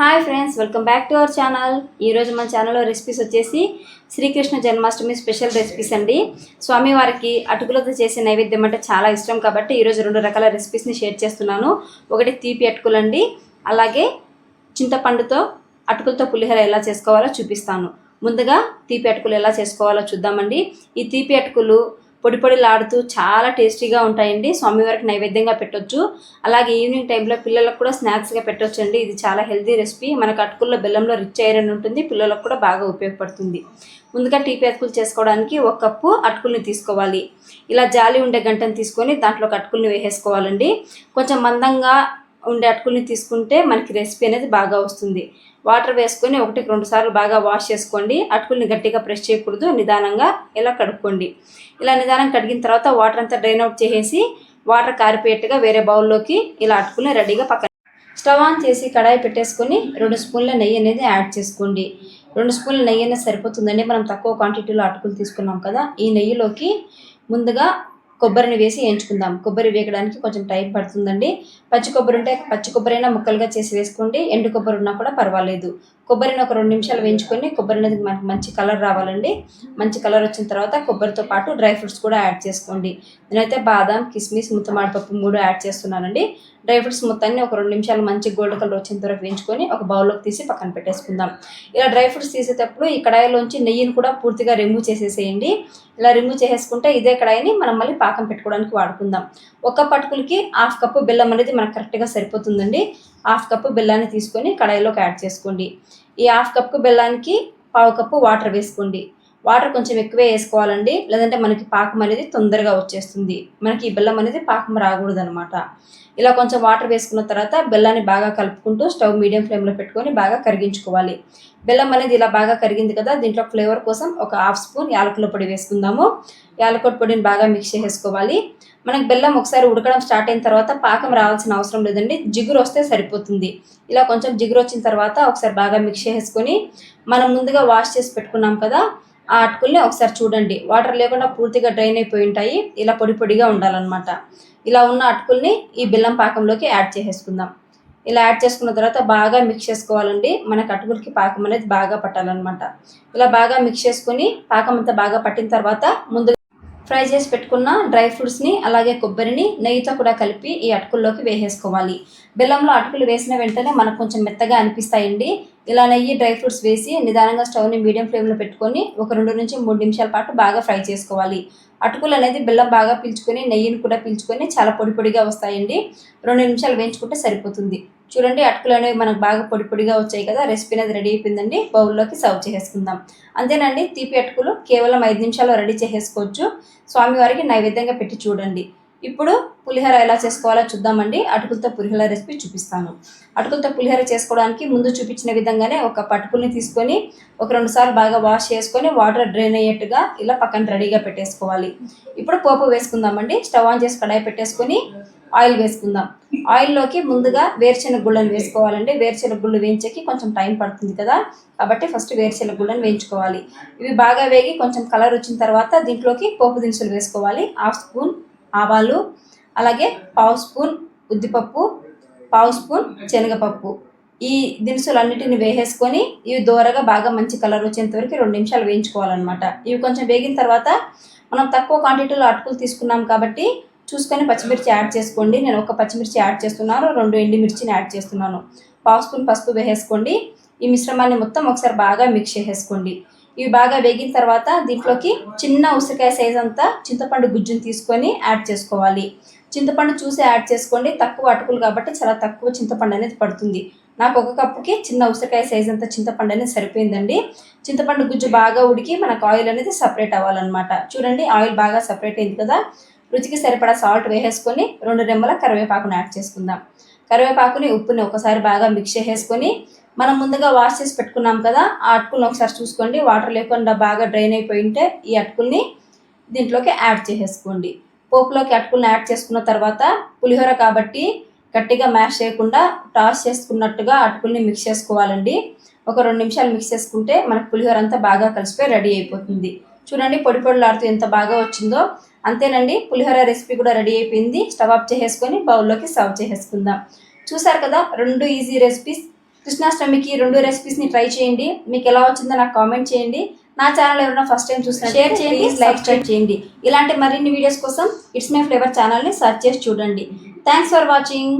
Hi friends welcome back to our channel ఈరోజు మన ఛానల్లో రెసిపీస్ వచ్చేసి శ్రీకృష్ణ జన్మాష్టమి స్పెషల్ రెసిపీస్ అండి. స్వామివారికి అటుకులతో చేసే నైవేద్యం అంటే చాలా ఇష్టం కాబట్టి ఈరోజు రెండు రకాల రెసిపీస్ని షేర్ చేస్తున్నాను. ఒకటి తీపి అటుకులు అండి అలాగే చింతపండుతో అటుకులతో పులిహోర ఎలా చేసుకోవాలో చూపిస్తాను. ముందుగా తీపి అటుకులు ఎలా చేసుకోవాలో చూద్దామండి. ఈ తీపి అటుకులు పొడి పొడిలాడుతూ చాలా టేస్టీగా ఉంటాయండి. స్వామివారికి నైవేద్యంగా పెట్టొచ్చు. అలాగే ఈవినింగ్ టైంలో పిల్లలకు కూడా స్నాక్స్గా పెట్టొచ్చు అండి ఇది చాలా హెల్తీ రెసిపీ. మనకు అటుకుల్లో బెల్లంలో రిచ్ ఐరన్ ఉంటుంది. పిల్లలకు కూడా బాగా ఉపయోగపడుతుంది. ముందుగా టీపీ అటుకులు చేసుకోవడానికి ఒక కప్పు అటుకుల్ని తీసుకోవాలి. ఇలా జాలి ఉండే గంటను తీసుకొని దాంట్లో అటుకుల్ని వేసేసుకోవాలండి. కొంచెం మందంగా ఉండే అటుకుల్ని తీసుకుంటే మనకి రెసిపీ అనేది బాగా వస్తుంది. వాటర్ వేసుకొని ఒకటికి రెండు సార్లు బాగా వాష్ చేసుకోండి. అటుకుల్ని గట్టిగా ప్రెస్ చేయకూడదు. నిదానంగా ఇలా కడుక్కోండి. ఇలా నిదానం కడిగిన తర్వాత వాటర్ అంతా డ్రైన్ అవుట్ చేసేసి వాటర్ కారిపోయేట్టుగా వేరే బౌల్లోకి ఇలా అటుకుల్ని రెడీగా పక్కన స్టవ్ ఆన్ చేసి కడాయి పెట్టేసుకొని రెండు స్పూన్ల నెయ్యి అనేది యాడ్ చేసుకోండి. రెండు స్పూన్ల నెయ్యి అనేది సరిపోతుందండి. మనం తక్కువ క్వాంటిటీలో అటుకులు తీసుకున్నాం కదా ఈ నెయ్యిలోకి ముందుగా కొబ్బరిని వేసి వేయించుకుందాం కొబ్బరి వేయడానికి కొంచెం టైం పడుతుందండి. పచ్చి కొబ్బరి ఉంటే పచ్చి కొబ్బరి అయినా ముక్కలుగా చేసి వేసుకోండి. ఎండు కొబ్బరి ఉన్నా కూడా పర్వాలేదు. కొబ్బరిని ఒక రెండు నిమిషాలు వేయించుకొని కొబ్బరి అనేది మనకి మంచి కలర్ రావాలండి. మంచి కలర్ వచ్చిన తర్వాత కొబ్బరితో పాటు డ్రై ఫ్రూట్స్ కూడా యాడ్ చేసుకోండి. నేనైతే బాదం కిస్మిస్ ముత్తమాడిపప్పు మూడు యాడ్ చేస్తున్నానండి. డ్రై ఫ్రూట్స్ మొత్తాన్ని ఒక రెండు నిమిషాలు మంచి గోల్డ్ కలర్ వచ్చేంత వరకు వేయించుకొని ఒక బౌల్లోకి తీసి పక్కన పెట్టేసుకుందాం. ఇలా డ్రై ఫ్రూట్స్ తీసేటప్పుడు ఈ కడాయిలోంచి నెయ్యిని కూడా పూర్తిగా రిమూవ్ చేసేసేయండి. ఇలా రిమూవ్ చేసేసుకుంటే ఇదే కడాయిని మనం మళ్ళీ పాకం పెట్టుకోవడానికి వాడుకుందాం. ఒక పటుకులకి హాఫ్ కప్పు బెల్లం అనేది మనకు కరెక్ట్గా సరిపోతుందండి. హాఫ్ కప్పు బెల్లాన్ని తీసుకొని కడాయిలోకి యాడ్ చేసుకోండి. ఈ హాఫ్ కప్పు బెల్లానికి పావు కప్పు వాటర్ వేసుకోండి. వాటర్ కొంచెం ఎక్కువే వేసుకోవాలండి. లేదంటే మనకి పాకం అనేది తొందరగా వచ్చేస్తుంది. మనకి ఈ బెల్లం అనేది పాకం రాకూడదు అనమాట ఇలా కొంచెం వాటర్ వేసుకున్న తర్వాత బెల్లాన్ని బాగా కలుపుకుంటూ స్టవ్ మీడియం ఫ్లేమ్లో పెట్టుకొని బాగా కరిగించుకోవాలి. బెల్లం అనేది ఇలా బాగా కరిగింది కదా దీంట్లో ఫ్లేవర్ కోసం ఒక హాఫ్ స్పూన్ యాలకుల పొడి వేసుకుందాము. యాలకుల పొడిని బాగా మిక్స్ చేసుకోవాలి మనకి బెల్లం ఒకసారి ఉడకడం స్టార్ట్ అయిన తర్వాత పాకం రావాల్సిన అవసరం లేదండి. జిగురు వస్తే సరిపోతుంది. ఇలా కొంచెం జిగురు వచ్చిన తర్వాత ఒకసారి బాగా మిక్స్ చేసుకొని మనం ముందుగా వాష్ చేసి పెట్టుకున్నాం కదా ఆ అటుకుల్ని ఒకసారి చూడండి. వాటర్ లేకుండా పూర్తిగా డ్రైన్ అయిపోయి ఉంటాయి. ఇలా పొడి పొడిగా ఉండాలన్నమాట. ఇలా ఉన్న అటుకుల్ని ఈ బెల్లం పాకంలోకి యాడ్ చేసేసుకుందాం. ఇలా యాడ్ చేసుకున్న తర్వాత బాగా మిక్స్ చేసుకోవాలండి. మనకు అటుకులకి పాకం అనేది బాగా పట్టాలన్నమాట. ఇలా బాగా మిక్స్ చేసుకొని పాకం అంతా బాగా పట్టిన తర్వాత ముందు ఫ్రై చేసి పెట్టుకున్న డ్రై ఫ్రూట్స్ని అలాగే కొబ్బరిని నెయ్యితో కూడా కలిపి ఈ అటుకుల్లోకి వేసేసుకోవాలి. బెల్లంలో అటుకులు వేసిన వెంటనే మనకు కొంచెం మెత్తగా అనిపిస్తాయండి. ఇలా నెయ్యి డ్రై ఫ్రూట్స్ వేసి నిదానంగా స్టవ్ని మీడియం ఫ్లేమ్లో పెట్టుకొని ఒక రెండు నుంచి మూడు నిమిషాల పాటు బాగా ఫ్రై చేసుకోవాలి. అటుకులు అనేది బెల్లం బాగా పీల్చుకొని నెయ్యిని కూడా పీల్చుకొని చాలా పొడి పొడిగా వస్తాయండి. రెండు నిమిషాలు వేయించుకుంటే సరిపోతుంది. చూడండి అటుకులు అనేవి మనకు బాగా పొడి పొడిగా వచ్చాయి కదా రెసిపీ అనేది రెడీ అయిపోయిందండి. బౌల్లోకి సర్వ్ చేసేసుకుందాం. అంతేనండి తీపి అటుకులు కేవలం ఐదు నిమిషాల్లో రెడీ చేసేసుకోవచ్చు. స్వామివారికి నైవేద్యంగా పెట్టి చూడండి. ఇప్పుడు పులిహోర ఎలా చేసుకోవాలో చూద్దామండి. అటుకులతో పులిహోర రెసిపీ చూపిస్తాను. అటుకులతో పులిహోర చేసుకోవడానికి ముందు చూపించిన విధంగానే ఒక పటుకుల్ని తీసుకొని ఒక రెండు సార్లు బాగా వాష్ చేసుకొని వాటర్ డ్రైన్ అయ్యేట్టుగా ఇలా పక్కన రెడీగా పెట్టేసుకోవాలి. ఇప్పుడు పోపు వేసుకుందామండి. స్టవ్ ఆన్ చేసి కడాయి పెట్టేసుకొని ఆయిల్ వేసుకుందాం. ఆయిల్లోకి ముందుగా వేరుశెనగ గుళ్ళని వేసుకోవాలండి. వేరుశెనగ గుళ్ళు వేయించకి కొంచెం టైం పడుతుంది కదా. కాబట్టి ఫస్ట్ వేరుశెనగ గుళ్ళని వేయించుకోవాలి. ఇవి బాగా వేగి కొంచెం కలర్ వచ్చిన తర్వాత దీంట్లోకి పోపు దినుసులు వేసుకోవాలి. హాఫ్ స్పూన్ ఆవాలు అలాగే పావు స్పూన్ ఉద్దిపప్పు పావు స్పూన్ శనగపప్పు. ఈ దినుసులన్నిటిని వేసేసుకొని ఇవి దూరగా బాగా మంచి కలర్ వచ్చేంత వరకు రెండు నిమిషాలు వేయించుకోవాలన్నమాట. ఇవి కొంచెం వేగిన తర్వాత మనం తక్కువ క్వాంటిటీలో అటుకులు తీసుకున్నాం కాబట్టి చూసుకొని పచ్చిమిర్చి యాడ్ చేసుకోండి. నేను ఒక పచ్చిమిర్చి యాడ్ చేస్తున్నాను రెండు ఎండిమిర్చిని యాడ్ చేస్తున్నాను. పావు స్పూన్ పసుపు వేసేసుకోండి. ఈ మిశ్రమాన్ని మొత్తం ఒకసారి బాగా మిక్స్ చేసేసుకోండి. ఇవి బాగా వేగిన తర్వాత దీంట్లోకి చిన్న ఉసిరికాయ సైజ్ అంతా చింతపండు గుజ్జుని తీసుకొని యాడ్ చేసుకోవాలి. చింతపండు చూసి యాడ్ చేసుకోండి. తక్కువ అటుకులు కాబట్టి చాలా తక్కువ చింతపండు అనేది పడుతుంది. నాకు ఒక కప్పుకి చిన్న ఉసిరికాయ సైజ్ అంత చింతపండు అనేది సరిపోయిందండి. చింతపండు గుజ్జు బాగా ఉడికి మనకు ఆయిల్ అనేది సపరేట్ అవ్వాలన్నమాట. చూడండి ఆయిల్ బాగా సపరేట్ అయింది కదా. రుచికి సరిపడా సాల్ట్ వేసేసుకొని రెండు రెమ్మల కరివేపాకుని యాడ్ చేసుకుందాం. కరివేపాకుని ఉప్పుని ఒకసారి బాగా మిక్స్ చేసేసుకొని మనం ముందుగా వాష్ చేసి పెట్టుకున్నాం కదా ఆ అటుకుల్ని ఒకసారి చూసుకోండి. వాటర్ లేకుండా బాగా డ్రైన్ అయిపోయి ఉంటే ఈ అటుకుల్ని దీంట్లోకి యాడ్ చేసేసుకోండి. పోపులోకి అటుకుల్ని యాడ్ చేసుకున్న తర్వాత పులిహోర కాబట్టి గట్టిగా మ్యాష్ చేయకుండా టాస్ చేసుకున్నట్టుగా అటుకుల్ని మిక్స్ చేసుకోవాలండి. ఒక రెండు నిమిషాలు మిక్స్ చేసుకుంటే మనకు పులిహోర అంతా బాగా కలిసిపోయి రెడీ అయిపోతుంది. చూడండి పొడి పొడిలాడుతూ ఎంత బాగా వచ్చిందో. అంతేనండి పులిహోర రెసిపీ కూడా రెడీ అయిపోయింది. స్టవ్ ఆఫ్ చేసేసుకొని బౌల్లోకి సర్వ్ చేసేసుకుందాం. చూసారు కదా రెండు ఈజీ రెసిపీస్ కృష్ణాష్టమికి రెండు రెసిపీస్ని ట్రై చేయండి. మీకు ఎలా వచ్చిందో నాకు కామెంట్ చేయండి. నా ఛానల్ ఎవరైనా ఫస్ట్ టైం చూసినా షేర్ చేయండి లైక్ చేయండి. ఇలాంటి మరిన్ని వీడియోస్ కోసం ఇట్స్ మై ఫ్లేవర్ ఛానల్ని సెర్చ్ చేసి చూడండి. Thanks for watching